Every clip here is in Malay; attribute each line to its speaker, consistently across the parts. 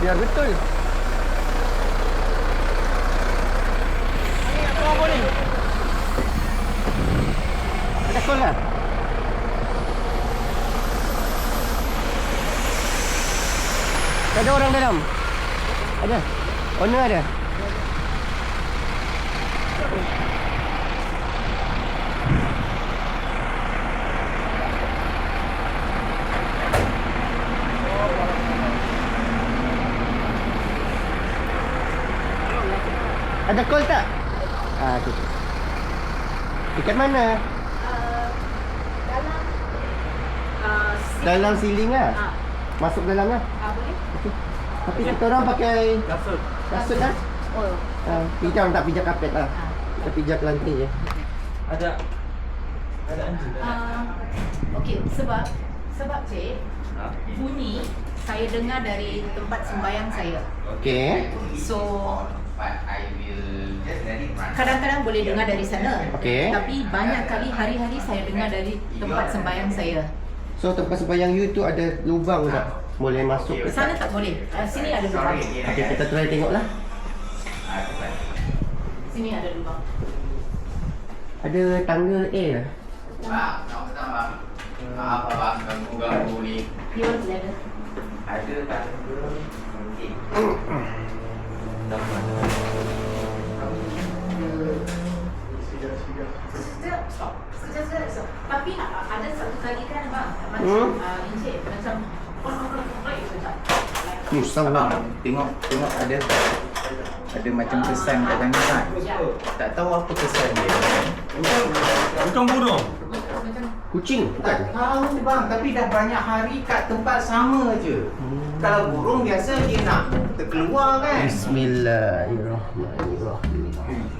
Speaker 1: Biar betul. Ni apa apa ni? Ada call lah. Tak ada orang dalam. Ada. Owner ada. Ada call tak? Ah, tu. Dekat mana?
Speaker 2: dalam uh,
Speaker 1: Dalam ceiling lah.
Speaker 2: ah,
Speaker 1: Masuk dalam lah.
Speaker 2: ah, boleh?
Speaker 1: Tapi kita orang pakai
Speaker 3: Kasut.
Speaker 1: kasut lah.
Speaker 2: Oh.
Speaker 1: Ah, pijak tak pijak kapet lah.
Speaker 2: Ah.
Speaker 1: Kita pijak lantai je.
Speaker 3: Ada ada anjing tak?
Speaker 2: Uh, Okey, sebab sebab cik
Speaker 3: Ha?
Speaker 2: bunyi saya dengar dari tempat sembahyang saya.
Speaker 1: Okey.
Speaker 2: So kadang-kadang boleh dengar dari sana.
Speaker 1: Okey.
Speaker 2: Tapi banyak kali hari-hari saya dengar dari tempat sembahyang saya.
Speaker 1: So tempat sembahyang you tu ada lubang tak? Boleh masuk ke
Speaker 2: Sana
Speaker 1: tak?
Speaker 2: tak boleh. Uh, sini ada lubang.
Speaker 1: Okey, kita try tengok lah.
Speaker 2: Sini ada lubang.
Speaker 1: Ada tangga air.
Speaker 4: Pak, nak petang bang. Maaf abang ganggu-ganggu ni.
Speaker 2: Want ladder?
Speaker 4: Ada tangga mungkin.
Speaker 3: Tak mana.
Speaker 2: Sekejap, stop. Sekejap, sekejap, stop. Tapi ada satu kali kan abang, macam
Speaker 1: Hmm?
Speaker 2: ah, Encik, macam
Speaker 1: Hmm,
Speaker 4: Abang
Speaker 1: lah.
Speaker 4: tengok tengok ada ada macam kesan kat sana kan. Tak tahu apa kesan dia.
Speaker 3: Bukan burung.
Speaker 2: macam
Speaker 1: Kucing bukan?
Speaker 4: Tak tahu bang, tapi dah banyak hari kat tempat sama je. Kalau burung biasa dia nak terkeluar kan.
Speaker 1: Bismillahirrahmanirrahim.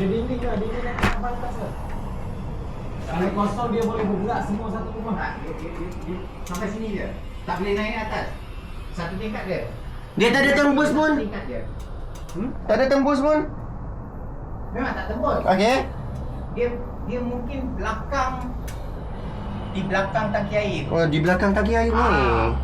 Speaker 5: Ada dinding lah, dinding nak sampai atas lah. Kalau kosong dia boleh bergerak semua satu rumah.
Speaker 4: Tak, dia, dia, dia, dia, sampai sini je. Tak boleh naik atas. Satu tingkat dia.
Speaker 1: Dia tak ada tembus pun.
Speaker 4: Tingkat dia. Hmm?
Speaker 1: Tak ada tembus pun.
Speaker 4: Memang tak tembus.
Speaker 1: Okey.
Speaker 4: Dia dia mungkin belakang di belakang tangki air.
Speaker 1: Oh, di belakang kaki air ni.
Speaker 4: Ah.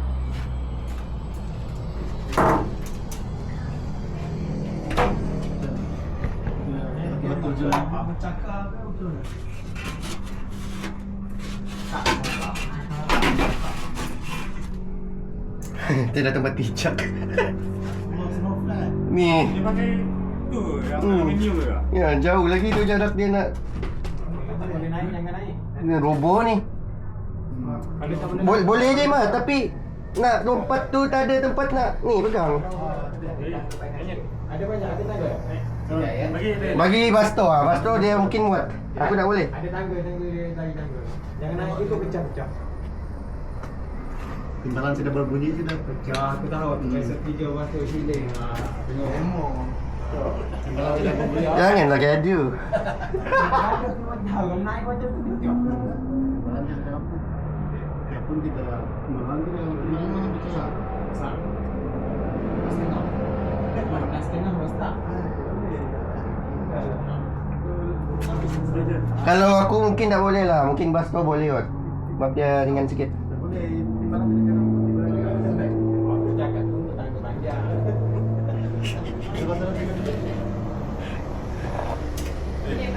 Speaker 1: Tijak.
Speaker 3: Semua semua flat.
Speaker 1: Ni.
Speaker 3: Dia pakai tu yang
Speaker 1: Hmm.
Speaker 3: ke?
Speaker 1: Ya, jauh lagi tu jarak dia nak
Speaker 5: boleh naik, jangan naik.
Speaker 1: ni roboh ni.
Speaker 5: Tak boleh
Speaker 1: je mah tapi nak lompat tu tak ada tempat nak ni pegang.
Speaker 5: Ada banyak, ada tangga.
Speaker 4: Tidak ya.
Speaker 3: Bagi dia.
Speaker 1: Bagi Basto ah, Basto dia mungkin buat. Aku tak boleh.
Speaker 5: Ada tangga, tangga dia tangga. Jangan naik itu pecah-pecah.
Speaker 3: Timbalan sudah berbunyi sudah
Speaker 5: Ya, aku tahu. Biasa tiga waktu siling. Tengok.
Speaker 3: Timbalan sudah berbunyi.
Speaker 1: Janganlah gaduh.
Speaker 5: Ada tu pecah. Empat setengah. Empat setengah besar.
Speaker 3: Saja.
Speaker 1: Kalau aku mungkin tak boleh lah, mungkin Basto boleh kot. Sebab dia ringan sikit.
Speaker 3: Tak boleh. Timbalan tu jangan. Timbalan tu jangan pendek.
Speaker 5: Aku cakap tu tangga panjang.
Speaker 3: Lepas tu tengok dia.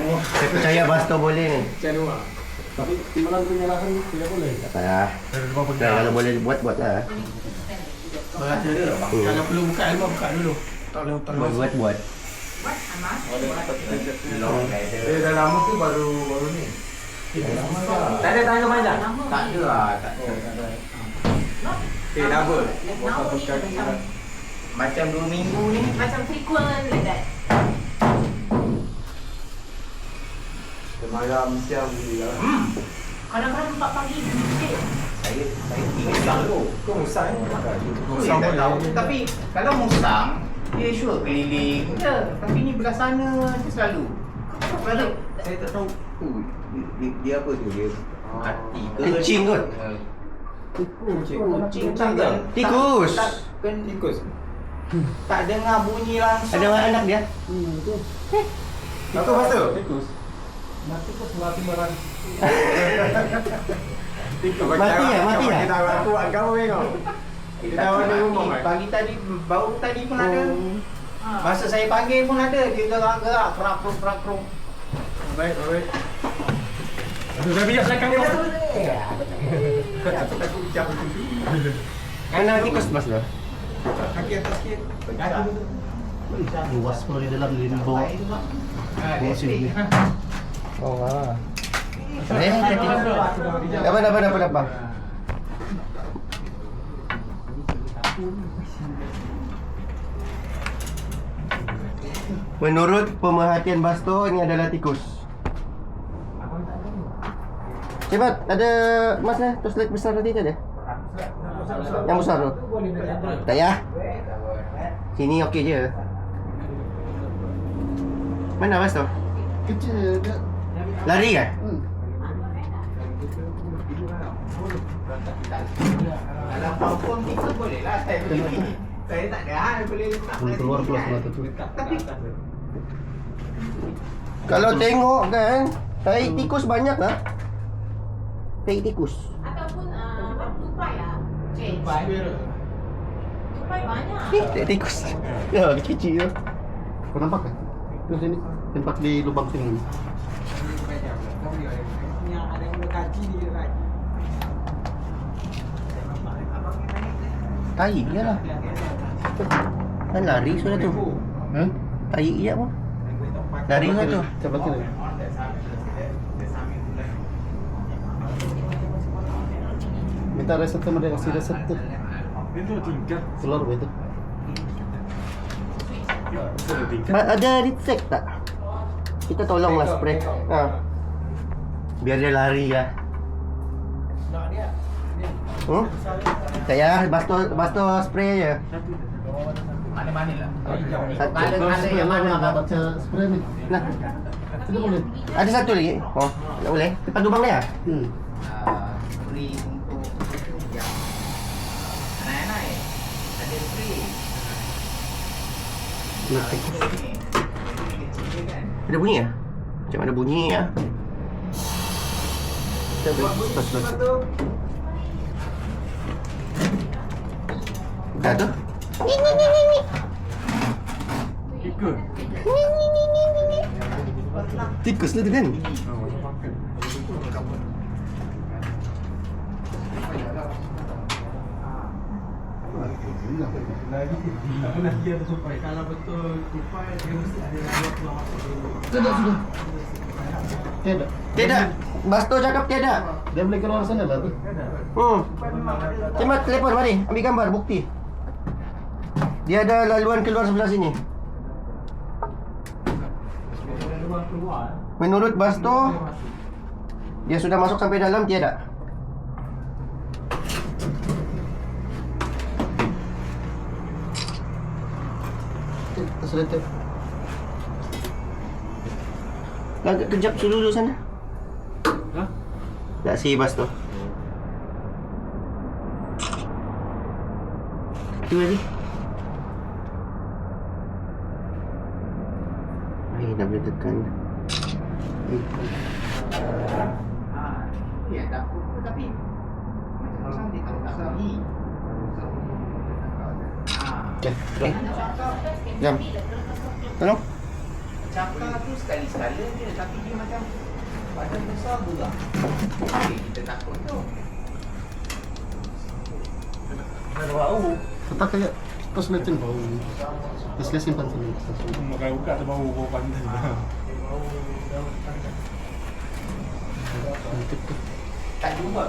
Speaker 2: something.
Speaker 1: Saya percaya Basto boleh ni.
Speaker 5: Ah. Tapi timbalan tu nyalakan tidak boleh.
Speaker 1: Tak payah. Dah, kalau boleh buat buat lah.
Speaker 3: Tak? Kalau perlu buka album, buka dulu.
Speaker 1: Buat buat buat.
Speaker 2: Buat.
Speaker 4: Long ladder.
Speaker 3: Dia dah lama tu baru baru ni.
Speaker 5: Tak ada tangga panjang.
Speaker 2: Lama.
Speaker 4: Tak ada lah, tak ada. Eh,
Speaker 2: macam
Speaker 4: Macam dua minggu ni.
Speaker 2: macam frequent like that.
Speaker 3: Semalam siang beli lah.
Speaker 4: Hmm.
Speaker 2: Kadang-kadang empat pagi sikit.
Speaker 4: Saya saya tinggal tu.
Speaker 3: Kau musang eh?
Speaker 4: Musang tak tahu. Tapi kalau musang, dia sure keliling. Ya, tapi ni belah sana dia selalu. Selalu. Saya tak tahu. Dia, dia, dia apa tu? Dia mati ke?
Speaker 1: Kencing kot.
Speaker 4: Eh,
Speaker 3: Kucing.
Speaker 4: Kucing tak kan?
Speaker 1: Tikus.
Speaker 4: Tak, kan
Speaker 3: Tikus.
Speaker 4: tak dengar bunyi langsung.
Speaker 1: Ada anak dia.
Speaker 3: Satu masa? Tikus.
Speaker 5: Nanti kau mati barang.
Speaker 3: Tikus.
Speaker 1: Mati ya, mati ya?
Speaker 3: Kita orang kamu tengok.
Speaker 4: Eh,
Speaker 3: Kita orang di rumah kan?
Speaker 4: Pagi tadi, baru tadi pun ada.
Speaker 2: Ha.
Speaker 4: Masa saya panggil pun ada. Dia gerak-gerak, kerak-keruk.
Speaker 3: Baik, baik. Aduh, dah bijak belakang kau. Kau tak takut ucap macam tu.
Speaker 1: Anak tikus mas lo.
Speaker 3: Kaki atas sikit.
Speaker 1: Luas pun di dalam bawah.
Speaker 4: Mak. Ha,
Speaker 1: Oh,
Speaker 4: dia
Speaker 1: sini. Oh ah. Eh, apa apa apa apa. Menurut pemerhatian Basto ini adalah tikus. Cepat, ada mas lah, toslet besar tadi tak ada? Yang besar tu. Tak ya? Sini okey je. Mana Basto?
Speaker 5: Kecil.
Speaker 1: Lari kan?
Speaker 4: Kalau confirm tikus boleh lah saya beli. Saya tak ada hal boleh letak
Speaker 5: keluar
Speaker 4: sini,
Speaker 5: semua tu.
Speaker 4: Tapi
Speaker 1: Kalau tengok kan, tai tikus banyak lah. Tai tikus.
Speaker 2: Ataupun uh, tupai lah. Change.
Speaker 4: Tupai.
Speaker 2: Tupai banyak.
Speaker 1: Eh, tai tikus. Ya, kecil tu.
Speaker 5: Kau nampak kan? Tu sini. Tempat di lubang sini.
Speaker 6: yang
Speaker 1: Tai dia lah. Kan lari sudah tu.
Speaker 5: Eh?
Speaker 1: Tai dia pun. Lari sudah tu.
Speaker 5: Cepat kira. Minta reset tu, dia kasih reset tu.
Speaker 3: Itu tingkat.
Speaker 5: Keluar
Speaker 3: tingkat.
Speaker 1: Ba- Ada recheck tak? Kita tolonglah spray. Ha. Biar dia lari lah. Hmm? Tak ya, basto basto spray je.
Speaker 4: mana-mana lah.
Speaker 1: Satu.
Speaker 4: Ada yang mana
Speaker 5: nak baca spray ni?
Speaker 1: Nah,
Speaker 5: boleh.
Speaker 1: ada satu lagi. Oh, tak boleh. Depan lubang dia.
Speaker 5: Hmm.
Speaker 4: Ah, free untuk yang naik-naik. Ada free.
Speaker 5: Nak
Speaker 4: Ah, kan?
Speaker 1: Ada bunyi ah? Macam mana bunyi ah? Kita
Speaker 4: Buat
Speaker 1: beri
Speaker 4: bunyi
Speaker 1: stop stop.
Speaker 4: sesuatu.
Speaker 1: Dah tu.
Speaker 3: Ikut.
Speaker 1: Tikus lah tu kan?
Speaker 3: Lagi lagi ada tupai. Kalau betul tupai dia mesti ada dua keluar masuk dulu.
Speaker 5: Sudah, sudah. Tiada.
Speaker 1: Tidak. Basto cakap tiada.
Speaker 5: Dia boleh keluar sana lah tu.
Speaker 1: Hmm. Cepat telefon mari. Ambil gambar bukti. Dia ada laluan keluar sebelah sini. Menurut Basto, dia sudah masuk sampai dalam tiada.
Speaker 5: Tu.
Speaker 1: Agak kejap dulu sana.
Speaker 3: Hah?
Speaker 1: Tak si Basto. Tu lagi. Ay, dah boleh tekan.
Speaker 4: Ah, ya tak apa tapi macam orang dia tahu tak lagi. Ah,
Speaker 5: Okay.
Speaker 1: Eh, jam. Tolong.
Speaker 4: cakar tu sekali-sekala je tapi dia macam badan besar juga. Okay, kita takut tu.
Speaker 1: Ada bau. Tak kaya kos macam bau. Terus dia simpan sini.
Speaker 3: Makan buka tu bau bau pandan.
Speaker 4: Tak jumpa.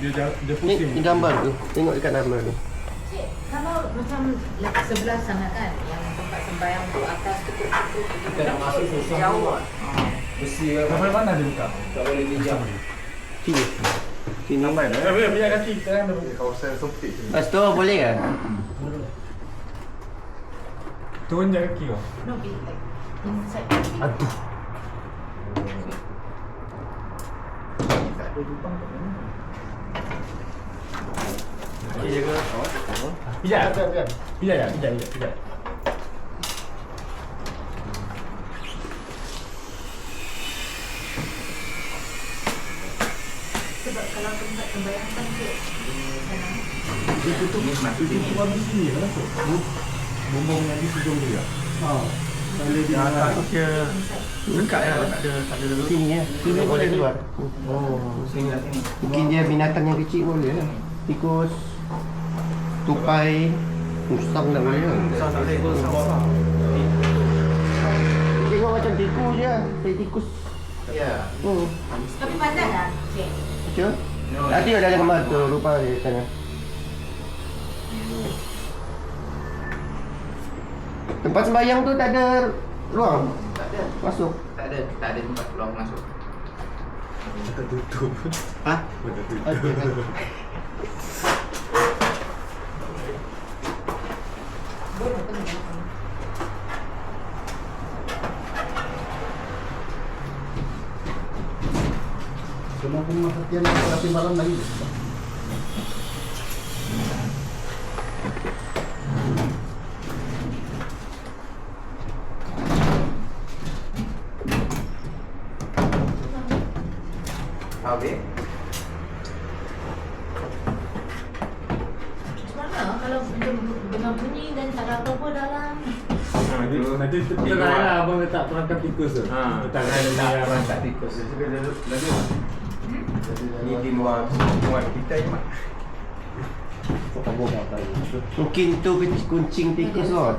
Speaker 3: Dia dia
Speaker 1: Ni,
Speaker 3: pusing.
Speaker 1: ni gambar tu. Tengok dekat gambar tu.
Speaker 2: Cik, kalau macam sebelah sana kan, yang tempat sembahyang tu atas tu tu tu
Speaker 5: Kita nak masuk susah
Speaker 2: jauh.
Speaker 5: tu. Besi kan.
Speaker 3: Sampai mana dia buka?
Speaker 5: Tak boleh pinjam.
Speaker 1: Sini. Sini.
Speaker 3: Sampai dah. Eh, biar kaki kita kan.
Speaker 7: Kawasan sempit
Speaker 1: tu boleh kan?
Speaker 3: Turun je kaki kau.
Speaker 2: No, be like inside.
Speaker 1: Aduh.
Speaker 3: Okey jaga. Pijak. Pijak ya, pijak, pijak, pijak.
Speaker 2: Sebab kalau tempat sembahyang kan cik, sana.
Speaker 3: Dia tutup ni tutup tu habis sini lah masuk. Bumbung lagi hujung dia. Ha. Boleh dia atas tu dia dekat ya, tak ada tak ada
Speaker 1: Sini ya. Sini boleh keluar.
Speaker 3: Oh,
Speaker 5: Sini lah sini.
Speaker 1: Mungkin dia binatang yang kecil boleh lah. Tikus, tupai, musang dah boleh lah.
Speaker 3: tak boleh sama.
Speaker 1: Tengok macam tikus je. Kayak tikus.
Speaker 4: Ya.
Speaker 1: Hmm.
Speaker 2: Tapi pandai lah cik.
Speaker 1: Betul? Nanti ada gambar tu. Lupa di sana. Tempat sembahyang tu tak ada ruang
Speaker 4: Tak ada.
Speaker 1: masuk.
Speaker 4: Tak ada. Tak ada tempat peluang masuk.
Speaker 3: Kita tutup.
Speaker 1: Ha?
Speaker 3: Kita tutup.
Speaker 1: Okey. okey.
Speaker 2: Boleh ke ni?
Speaker 1: Semua pun masa tiang tapi malam lagi.
Speaker 4: Habis.
Speaker 2: Macam mana kalau dengar bunyi dan tak ada apa-apa dalam
Speaker 3: Nanti nanti
Speaker 5: Kita lah abang letak perangkat tikus tu.
Speaker 3: Ha.
Speaker 5: Letak
Speaker 3: Tak
Speaker 5: ada
Speaker 3: yang-
Speaker 5: tikus.
Speaker 7: Jadi lalu lalu. Ni di luar muat kita je mak.
Speaker 1: Mungkin tu kunci- kuncing tikus kot.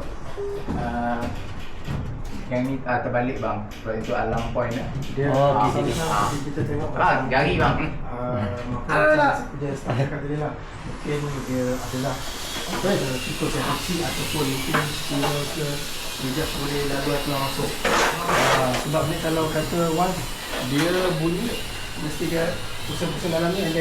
Speaker 4: Uh, yang ni ah, terbalik bang. Sebab itu alarm point dah.
Speaker 5: Dia
Speaker 1: Oh,
Speaker 5: ah,
Speaker 1: di sini.
Speaker 5: ah, kita tengok
Speaker 4: Ah, jari bang.
Speaker 5: Ah, maka
Speaker 1: Alah.
Speaker 5: dia start cakap tadi lah Mungkin dia adalah apa ya, tikus yang kecil ataupun mungkin kira ke dia just boleh lalu keluar masuk ah, Sebab ni kalau kata once dia bunyi Mesti dia pusing-pusing dalam ni and then